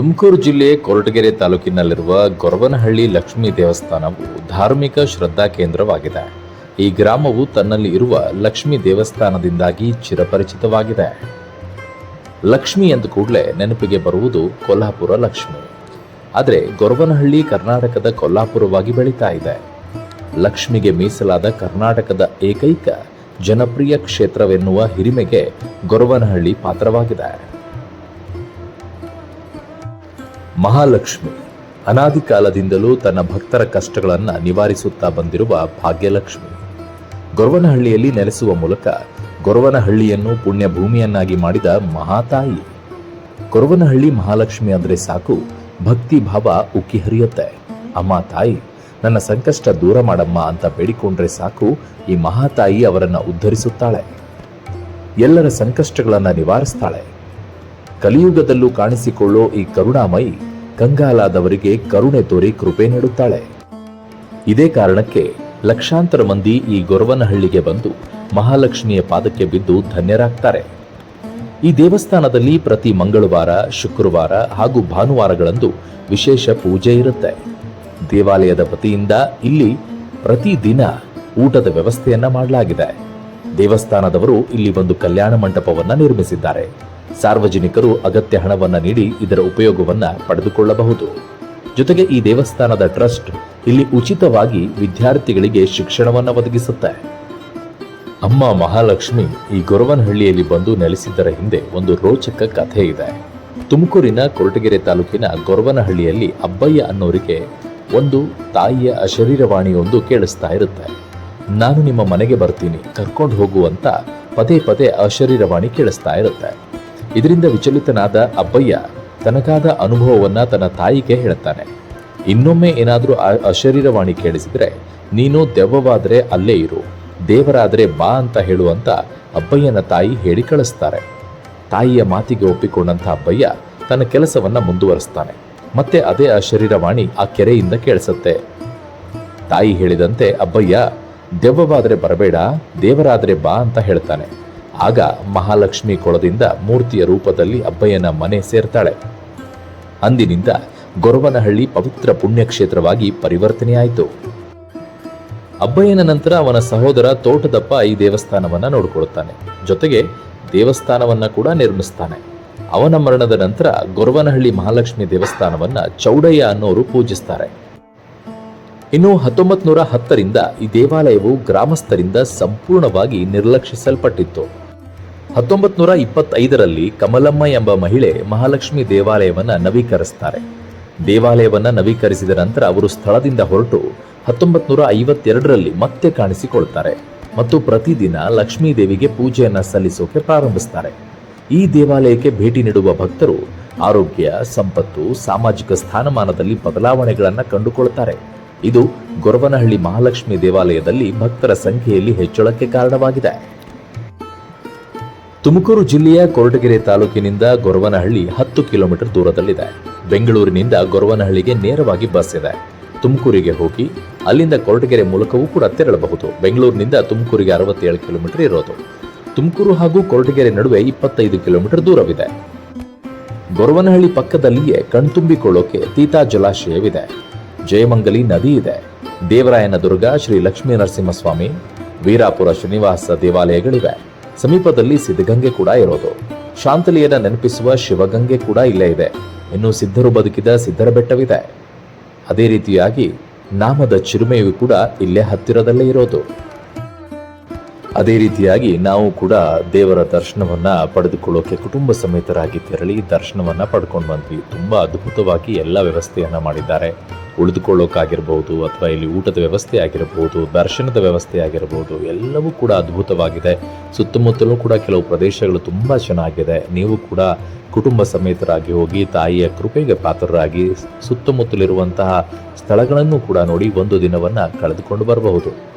ತುಮಕೂರು ಜಿಲ್ಲೆ ಕೊರಟಗೆರೆ ತಾಲೂಕಿನಲ್ಲಿರುವ ಗೊರವನಹಳ್ಳಿ ಲಕ್ಷ್ಮೀ ದೇವಸ್ಥಾನವು ಧಾರ್ಮಿಕ ಶ್ರದ್ಧಾ ಕೇಂದ್ರವಾಗಿದೆ. ಈ ಗ್ರಾಮವು ತನ್ನಲ್ಲಿ ಇರುವ ಲಕ್ಷ್ಮೀ ದೇವಸ್ಥಾನದಿಂದಾಗಿ ಚಿರಪರಿಚಿತವಾಗಿದೆ. ಲಕ್ಷ್ಮಿ ಎಂದ ಕೂಡಲೇ ನೆನಪಿಗೆ ಬರುವುದು ಕೊಲ್ಹಾಪುರ ಲಕ್ಷ್ಮಿ. ಆದರೆ ಗೊರವನಹಳ್ಳಿ ಕರ್ನಾಟಕದ ಕೊಲ್ಹಾಪುರವಾಗಿ ಬೆಳೀತಾ ಇದೆ. ಲಕ್ಷ್ಮಿಗೆ ಮೀಸಲಾದ ಕರ್ನಾಟಕದ ಏಕೈಕ ಜನಪ್ರಿಯ ಕ್ಷೇತ್ರವೆನ್ನುವ ಹಿರಿಮೆಗೆ ಗೊರವನಹಳ್ಳಿ ಪಾತ್ರವಾಗಿದೆ. ಮಹಾಲಕ್ಷ್ಮಿ. ಅನಾದಿ ಕಾಲದಿಂದಲೂ ತನ್ನ ಭಕ್ತರ ಕಷ್ಟಗಳನ್ನು ನಿವಾರಿಸುತ್ತಾ ಬಂದಿರುವ ಭಾಗ್ಯಲಕ್ಷ್ಮಿ. ಗೊರವನಹಳ್ಳಿಯಲ್ಲಿ ನೆಲೆಸುವ ಮೂಲಕ ಗೊರವನಹಳ್ಳಿಯನ್ನು ಪುಣ್ಯ ಭೂಮಿಯನ್ನಾಗಿ ಮಾಡಿದ ಮಹಾತಾಯಿ. ಗೊರವನಹಳ್ಳಿ ಮಹಾಲಕ್ಷ್ಮಿ ಅಂದರೆ ಸಾಕು ಭಕ್ತಿ ಭಾವ ಉಕ್ಕಿ ಹರಿಯುತ್ತೆ. ಅಮ್ಮ ತಾಯಿ, ನನ್ನ ಸಂಕಷ್ಟ ದೂರ ಮಾಡಮ್ಮ ಅಂತ ಬೇಡಿಕೊಂಡ್ರೆ ಸಾಕು, ಈ ಮಹಾತಾಯಿ ಅವರನ್ನು ಉದ್ಧರಿಸುತ್ತಾಳೆ. ಎಲ್ಲರ ಸಂಕಷ್ಟಗಳನ್ನು ನಿವಾರಿಸ್ತಾಳೆ. ಕಲಿಯುಗದಲ್ಲೂ ಕಾಣಿಸಿಕೊಳ್ಳೋ ಈ ಕರುಣಾಮಯಿ, ಕಂಗಾಲಾದವರಿಗೆ ಕರುಣೆ ತೋರಿ ಕೃಪೆ ನೀಡುತ್ತಾಳೆ. ಇದೇ ಕಾರಣಕ್ಕೆ ಲಕ್ಷಾಂತರ ಮಂದಿ ಈ ಗೊರವನಹಳ್ಳಿಗೆ ಬಂದು ಮಹಾಲಕ್ಷ್ಮಿಯ ಪಾದಕ್ಕೆ ಬಿದ್ದು ಧನ್ಯರಾಗ್ತಾರೆ. ಈ ದೇವಸ್ಥಾನದಲ್ಲಿ ಪ್ರತಿ ಮಂಗಳವಾರ, ಶುಕ್ರವಾರ ಹಾಗೂ ಭಾನುವಾರಗಳಂದು ವಿಶೇಷ ಪೂಜೆ ಇರುತ್ತೆ. ದೇವಾಲಯದ ವತಿಯಿಂದ ಇಲ್ಲಿ ಪ್ರತಿದಿನ ಊಟದ ವ್ಯವಸ್ಥೆಯನ್ನ ಮಾಡಲಾಗಿದೆ. ದೇವಸ್ಥಾನದವರು ಇಲ್ಲಿ ಒಂದು ಕಲ್ಯಾಣ ಮಂಟಪವನ್ನು ನಿರ್ಮಿಸಿದ್ದಾರೆ. ಸಾರ್ವಜನಿಕರು ಅಗತ್ಯ ಹಣವನ್ನ ನೀಡಿ ಇದರ ಉಪಯೋಗವನ್ನ ಪಡೆದುಕೊಳ್ಳಬಹುದು. ಜೊತೆಗೆ ಈ ದೇವಸ್ಥಾನದ ಟ್ರಸ್ಟ್ ಇಲ್ಲಿ ಉಚಿತವಾಗಿ ವಿದ್ಯಾರ್ಥಿಗಳಿಗೆ ಶಿಕ್ಷಣವನ್ನ ಒದಗಿಸುತ್ತೆ. ಅಮ್ಮ ಮಹಾಲಕ್ಷ್ಮಿ ಈ ಗೊರವನಹಳ್ಳಿಯಲ್ಲಿ ಬಂದು ನೆಲೆಸಿದ್ದರ ಹಿಂದೆ ಒಂದು ರೋಚಕ ಕಥೆ ಇದೆ. ತುಮಕೂರಿನ ಕೊರಟಗೆರೆ ತಾಲೂಕಿನ ಗೊರವನಹಳ್ಳಿಯಲ್ಲಿ ಅಬ್ಬಯ್ಯ ಅನ್ನೋರಿಗೆ ಒಂದು ತಾಯಿಯ ಅಶರೀರವಾಣಿಯೊಂದು ಕೇಳಿಸ್ತಾ ಇರುತ್ತೆ. ನಾನು ನಿಮ್ಮ ಮನೆಗೆ ಬರ್ತೀನಿ, ಕರ್ಕೊಂಡು ಹೋಗುವಂತ ಪದೇ ಪದೇ ಅಶರೀರವಾಣಿ ಕೇಳಿಸ್ತಾ ಇರುತ್ತೆ. ಇದರಿಂದ ವಿಚಲಿತನಾದ ಅಬ್ಬಯ್ಯ ತನಗಾದ ಅನುಭವವನ್ನ ತನ್ನ ತಾಯಿಗೆ ಹೇಳ್ತಾನೆ ಇನ್ನೊಮ್ಮೆ ಏನಾದರೂ ಅಶರೀರವಾಣಿ ಕೇಳಿಸಿದ್ರೆ, ನೀನು ದೆವ್ವವಾದರೆ ಅಲ್ಲೇ ಇರು, ದೇವರಾದರೆ ಬಾ ಅಂತ ಹೇಳುವಂತ ಅಬ್ಬಯ್ಯನ ತಾಯಿ ಹೇಳಿ ಕಳಿಸ್ತಾರೆ. ತಾಯಿಯ ಮಾತಿಗೆ ಒಪ್ಪಿಕೊಂಡಂಥ ಅಬ್ಬಯ್ಯ ತನ್ನ ಕೆಲಸವನ್ನ ಮುಂದುವರಿಸ್ತಾನೆ. ಮತ್ತೆ ಅದೇ ಅಶರೀರವಾಣಿ ಆ ಕೆರೆಯಿಂದ ಕೇಳಿಸುತ್ತೆ. ತಾಯಿ ಹೇಳಿದಂತೆ ಅಬ್ಬಯ್ಯ, ದೆವ್ವವಾದರೆ ಬರಬೇಡ, ದೇವರಾದರೆ ಬಾ ಅಂತ ಹೇಳ್ತಾನೆ. ಆಗ ಮಹಾಲಕ್ಷ್ಮಿ ಕೊಳದಿಂದ ಮೂರ್ತಿಯ ರೂಪದಲ್ಲಿ ಅಬ್ಬಯ್ಯನ ಮನೆ ಸೇರ್ತಾಳೆ. ಅಂದಿನಿಂದ ಗೊರವನಹಳ್ಳಿ ಪವಿತ್ರ ಪುಣ್ಯಕ್ಷೇತ್ರವಾಗಿ ಪರಿವರ್ತನೆಯಾಯಿತು. ಅಬ್ಬಯ್ಯನ ನಂತರ ಅವನ ಸಹೋದರ ತೋಟದಪ್ಪ ಈ ದೇವಸ್ಥಾನವನ್ನ ನೋಡಿಕೊಳ್ಳುತ್ತಾನೆ. ಜೊತೆಗೆ ದೇವಸ್ಥಾನವನ್ನ ಕೂಡ ನಿರ್ಮಿಸ್ತಾನೆ. ಅವನ ಮರಣದ ನಂತರ ಗೊರವನಹಳ್ಳಿ ಮಹಾಲಕ್ಷ್ಮಿ ದೇವಸ್ಥಾನವನ್ನ ಚೌಡಯ್ಯ ಅನ್ನೋರು ಪೂಜಿಸ್ತಾರೆ. ಇನ್ನು ಹತ್ತೊಂಬತ್ತು ನೂರ ಹತ್ತರಿಂದ ಈ ದೇವಾಲಯವು ಗ್ರಾಮಸ್ಥರಿಂದ ಸಂಪೂರ್ಣವಾಗಿ ನಿರ್ಲಕ್ಷಿಸಲ್ಪಟ್ಟಿತ್ತು. ಹತ್ತೊಂಬತ್ ನೂರ ಇಪ್ಪತ್ತೈದರಲ್ಲಿ ಕಮಲಮ್ಮ ಎಂಬ ಮಹಿಳೆ ಮಹಾಲಕ್ಷ್ಮಿ ದೇವಾಲಯವನ್ನ ನವೀಕರಿಸ್ತಾರೆ. ದೇವಾಲಯವನ್ನ ನವೀಕರಿಸಿದ ನಂತರ ಅವರು ಸ್ಥಳದಿಂದ ಹೊರಟು ಹತ್ತೊಂಬತ್ ನೂರ ಐವತ್ತೆರಡರಲ್ಲಿ ಮತ್ತೆ ಕಾಣಿಸಿಕೊಳ್ತಾರೆ ಮತ್ತು ಪ್ರತಿದಿನ ಲಕ್ಷ್ಮೀ ದೇವಿಗೆ ಪೂಜೆಯನ್ನ ಸಲ್ಲಿಸೋಕೆ ಪ್ರಾರಂಭಿಸ್ತಾರೆ. ಈ ದೇವಾಲಯಕ್ಕೆ ಭೇಟಿ ನೀಡುವ ಭಕ್ತರು ಆರೋಗ್ಯ, ಸಂಪತ್ತು, ಸಾಮಾಜಿಕ ಸ್ಥಾನಮಾನದಲ್ಲಿ ಬದಲಾವಣೆಗಳನ್ನು ಕಂಡುಕೊಳ್ತಾರೆ. ಇದು ಗೊರವನಹಳ್ಳಿ ಮಹಾಲಕ್ಷ್ಮಿ ದೇವಾಲಯದಲ್ಲಿ ಭಕ್ತರ ಸಂಖ್ಯೆಯಲ್ಲಿ ಹೆಚ್ಚಳಕ್ಕೆ ಕಾರಣವಾಗಿದೆ. ತುಮಕೂರು ಜಿಲ್ಲೆಯ ಕೊರಟಗೆರೆ ತಾಲೂಕಿನಿಂದ ಗೊರವನಹಳ್ಳಿ ಹತ್ತು ಕಿಲೋಮೀಟರ್ ದೂರದಲ್ಲಿದೆ. ಬೆಂಗಳೂರಿನಿಂದ ಗೊರವನಹಳ್ಳಿಗೆ ನೇರವಾಗಿ ಬಸ್ ಇದೆ. ತುಮಕೂರಿಗೆ ಹೋಗಿ ಅಲ್ಲಿಂದ ಕೊರಟಗೆರೆ ಮೂಲಕವೂ ಕೂಡ ತೆರಳಬಹುದು. ಬೆಂಗಳೂರಿನಿಂದ ತುಮಕೂರಿಗೆ ಅರವತ್ತೇಳು ಕಿಲೋಮೀಟರ್ ಇರೋದು. ತುಮಕೂರು ಹಾಗೂ ಕೊರಟಗೆರೆ ನಡುವೆ ಇಪ್ಪತ್ತೈದು ಕಿಲೋಮೀಟರ್ ದೂರವಿದೆ. ಗೊರವನಹಳ್ಳಿ ಪಕ್ಕದಲ್ಲಿಯೇ ಕಣ್ತುಂಬಿಕೊಳ್ಳೋಕೆ ತೀತಾ ಜಲಾಶಯವಿದೆ. ಜಯಮಂಗಲಿ ನದಿ ಇದೆ. ದೇವರಾಯನ ದುರ್ಗ ಶ್ರೀ ಲಕ್ಷ್ಮೀ ನರಸಿಂಹಸ್ವಾಮಿ ವೀರಾಪುರ ಶ್ರೀನಿವಾಸ ದೇವಾಲಯಗಳಿವೆ. ಸಮೀಪದಲ್ಲಿ ಸಿದ್ಧಗಂಗೆ ಕೂಡ ಇರೋದು. ಶಾಂತಲಿಯನ್ನ ನೆನಪಿಸುವ ಶಿವಗಂಗೆ ಕೂಡ ಇಲ್ಲೇ ಇದೆ. ಇನ್ನು ಸಿದ್ಧರು ಬದುಕಿದ ಸಿದ್ಧರ ಬೆಟ್ಟವಿದೆ. ಅದೇ ರೀತಿಯಾಗಿ ನಾಮದ ಚಿರುಮೆಯು ಕೂಡ ಇಲ್ಲೇ ಹತ್ತಿರದಲ್ಲೇ ಇರೋದು. ಅದೇ ರೀತಿಯಾಗಿ ನಾವು ಕೂಡ ದೇವರ ದರ್ಶನವನ್ನ ಪಡೆದುಕೊಳ್ಳೋಕೆ ಕುಟುಂಬ ಸಮೇತರಾಗಿ ತೆರಳಿ ದರ್ಶನವನ್ನ ಪಡ್ಕೊಂಡು ಬಂದ್ವಿ. ತುಂಬಾ ಅದ್ಭುತವಾಗಿ ಎಲ್ಲ ವ್ಯವಸ್ಥೆಯನ್ನ ಮಾಡಿದ್ದಾರೆ. ಉಳಿದುಕೊಳ್ಳೋಕ್ಕಾಗಿರ್ಬೋದು ಅಥವಾ ಇಲ್ಲಿ ಊಟದ ವ್ಯವಸ್ಥೆ ಆಗಿರಬಹುದು ದರ್ಶನದ ವ್ಯವಸ್ಥೆ ಆಗಿರಬಹುದು ಎಲ್ಲವೂ ಕೂಡ ಅದ್ಭುತವಾಗಿದೆ. ಸುತ್ತಮುತ್ತಲೂ ಕೂಡ ಕೆಲವು ಪ್ರದೇಶಗಳು ತುಂಬ ಚೆನ್ನಾಗಿದೆ. ನೀವು ಕೂಡ ಕುಟುಂಬ ಸಮೇತರಾಗಿ ಹೋಗಿ ತಾಯಿಯ ಕೃಪೆಗೆ ಪಾತ್ರರಾಗಿ ಸುತ್ತಮುತ್ತಲಿರುವಂತಹ ಸ್ಥಳಗಳನ್ನು ಕೂಡ ನೋಡಿ ಒಂದು ದಿನವನ್ನು ಕಳೆದುಕೊಂಡು ಬರಬಹುದು.